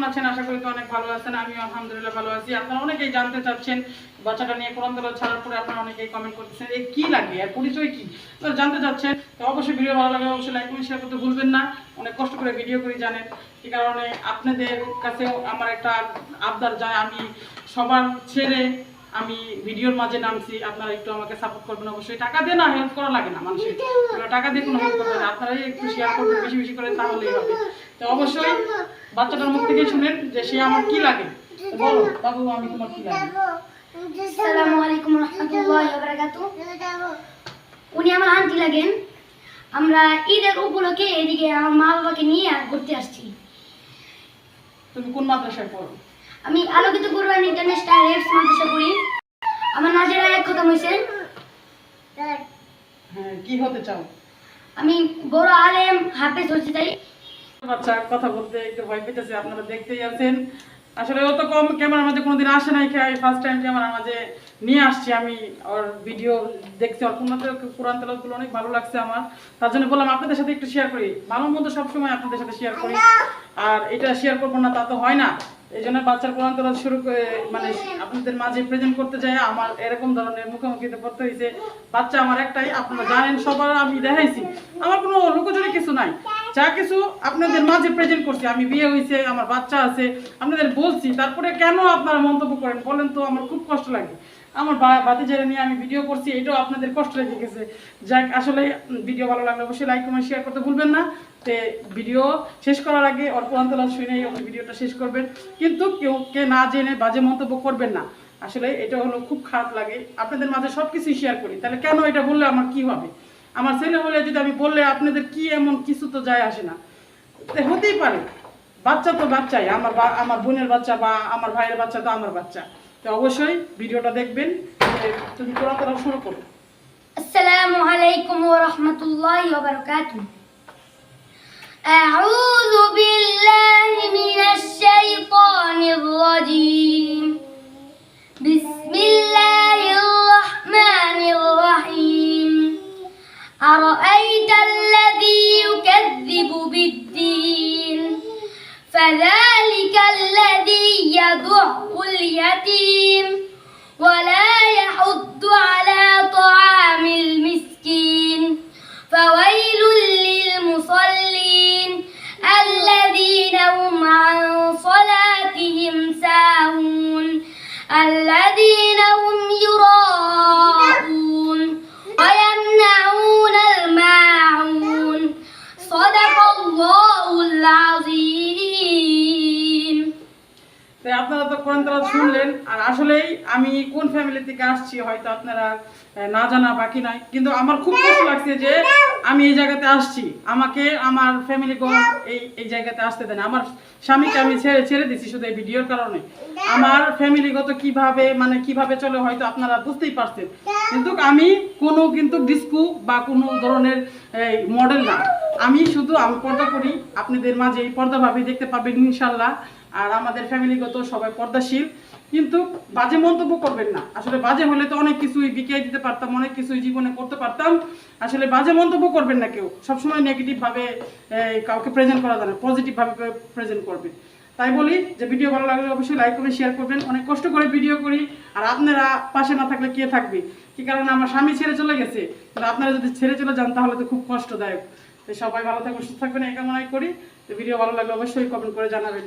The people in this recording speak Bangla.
কেমন আছেন? আশা করি তো অনেক ভালো আছেন। আমি আলহামদুলিল্লাহ ভালো আছি। আপনারা অনেকেই জানতে চাচ্ছেন বাচ্চাটা নিয়ে কোরআন তেলাওয়াত ছাড়ার পরে আপনারা অনেকেই কমেন্ট করতেছেন এই কি লাগে? আর পরিচয় কি? তো জানতে চাচ্ছেন, তো অবশ্যই ভিডিও ভালো লাগে অবশ্যই লাইক কমেন্ট শেয়ার করতে ভুলবেন না। অনেক কষ্ট করে ভিডিও করি, জানেন। এই কারণে আপনাদের কাছেও আমার একটা আবদার যায়। আমি সবার ছেড়ে আমি ভিডিওর মাঝে নামছি আপনারা একটু আমাকে সাপোর্ট করবেন অবশ্যই টাকা দিয়ে না হেল্প করা লাগে না মানুষের। টাকা দিয়ে কোনো হেল্প করবে না। আপনারাই একটু শেয়ার করবেন বেশি বেশি করে তাহলেই হবে। তো অবশ্যই বাচ্চাটার মুখ থেকে শুনেন যে সে আমার কি লাগে। বলো বাবু আমি তোমার কি লাগে? আসসালামু আলাইকুম রহমতুল্লাহি ওয়া উনি আমার আন্টি লাগেন। আমরা ঈদের উপলক্ষে এদিকে আমার মা বাবাকে নিয়ে ঘুরতে আসছি। তুমি কোন মাদ্রাসায় পড়ো? আমি আলোকিত কুরবান ইন্টারন্যাশনাল রেফস মাদ্রাসা পড়ি। আমার নাজেরা এক কথা হয়েছেন হ্যাঁ। কি হতে চাও? আমি বড় আলেম হাফেজ হতে চাই। বাচ্চা কথা বলতে একটু ভয় পেতেছে আপনারা দেখতেই আছেন। আসলে ও তো কম ক্যামেরার মাঝে কোনোদিন আসে নাই খাই ফার্স্ট টাইম ক্যামেরার মাঝে নিয়ে আসছি আমি ওর ভিডিও দেখছি ওর কোনো কোরআন তেলাগুলো অনেক ভালো লাগছে আমার। তার জন্য বললাম আপনাদের সাথে একটু শেয়ার করি। ভালো মন্দ সবসময় আপনাদের সাথে শেয়ার করি। আর এটা শেয়ার করব না তা তো হয় না। এই জন্য বাচ্চার কোরআন তোলা শুরু করে মানে আপনাদের মাঝে প্রেজেন্ট করতে যায় আমার এরকম ধরনের মুখোমুখিতে পড়তে হয়েছে বাচ্চা আমার একটাই, আপনারা জানেন, সবার আমি দেখাইছি। আমার কোনো লুকোচুরি কিছু নাই। যা কিছু আপনাদের মাঝে প্রেজেন্ট করছি, আমি বিয়ে হয়েছে আমার বাচ্চা আছে, আপনাদের বলছি, তারপরে কেন আপনারা মন্তব্য করেন? বলেন তো, আমার খুব কষ্ট লাগে। আমার বাতি বাতিজারে নিয়ে আমি ভিডিও করছি, এটাও আপনাদের কষ্ট লেগে গেছে। যাক, আসলে ভিডিও ভালো লাগলে অবশ্যই লাইক কমেন্ট শেয়ার করতে ভুলবেন না। তে ভিডিও শেষ করার আগে অল্প অন্তলা শুনেই আপনি ভিডিওটা শেষ করবেন। কিন্তু কেউ কে না জেনে বাজে মন্তব্য করবেন না। আসলে এটা হলো খুব খারাপ লাগে। আপনাদের মাঝে সব কিছুই শেয়ার করি। তাহলে কেন এটা বললে আমার কি হবে? আমার ছেলে হলে যদি আমি বললে আপনাদের কি এমন কিছু তো যায় আসে না। হতেই পারে। বাচ্চা তো বাচ্চাই। আমার আমার বোনের বাচ্চা বা আমার ভাইয়ের বাচ্চা তো আমার বাচ্চা। তো অবশ্যই ভিডিওটা দেখবেন। তুমি তোরা তারা শুরু করো। আসসালামু আলাইকুম ওয়া রাহমাতুল্লাহি ওয়া বারাকাতুহু। আউযু বিল্লাহি মিনাশ শাইতানির রাজীম। বিসমিল্লাহির রাহমানির রাহিম। আরাআইতাল লাযী ইউকাযযিবু বিদ-দীন ফালা فذلك الذي يدع اليتيم ولا يحض على طعام তো আপনারা তো কোরআন তেলাওয়াত শুনলেন, আর আসলেই আমি কোন ফ্যামিলি থেকে আসছি হয়তো আপনারা না জানা বাকি নাই, কিন্তু আমার খুব কষ্ট লাগছে যে আমি এই জায়গাতে আসছি। আমাকে, আমার ফ্যামিলি এই এই জায়গাতে আসতে দেয় না আমার স্বামীকে আমি ছেড়ে ছেড়ে দিছি শুধু এই ভিডিওর কারণে। আমার ফ্যামিলিগত কীভাবে মানে কীভাবে চলে হয়তো আপনারা বুঝতেই পারছেন। কিন্তু আমি কোনো কিন্তু ডিস্কু বা কোনো ধরনের, এই মডেল না। আমি শুধু, আমি পর্দা করি। আপনাদের মাঝে এই পর্দা ভাবে, দেখতে পাবেন ইনশাল্লাহ। আর আমাদের ফ্যামিলিগত সবাই পর্দাশীল কিন্তু বাজে মন্তব্য করবেন না। আসলে বাজে হলে তো অনেক কিছুই বিকিয়ে দিতে পারতাম অনেক কিছুই জীবনে করতে পারতাম। আসলে বাজে মন্তব্য করবেন না কেউ। সবসময় নেগেটিভ ভাবে এই, কাউকে প্রেজেন্ট করা যায় না পজিটিভ ভাবে প্রেজেন্ট করবেন। তাই বলি যে ভিডিও ভালো লাগলে অবশ্যই লাইক করবেন শেয়ার করবেন। অনেক কষ্ট করে ভিডিও করি। আর আপনারা পাশে না থাকলে কে থাকবে? কি কারণে আমার স্বামী ছেড়ে চলে গেছে? তাহলে আপনারা যদি ছেড়ে চলে যান তাহলে তো খুব কষ্টদায়ক। তো সবাই ভালো থাকবেন সুস্থ থাকবেন এই কামনাই করি। তো ভিডিও ভালো লাগলে অবশ্যই কমেন্ট করে জানাবেন।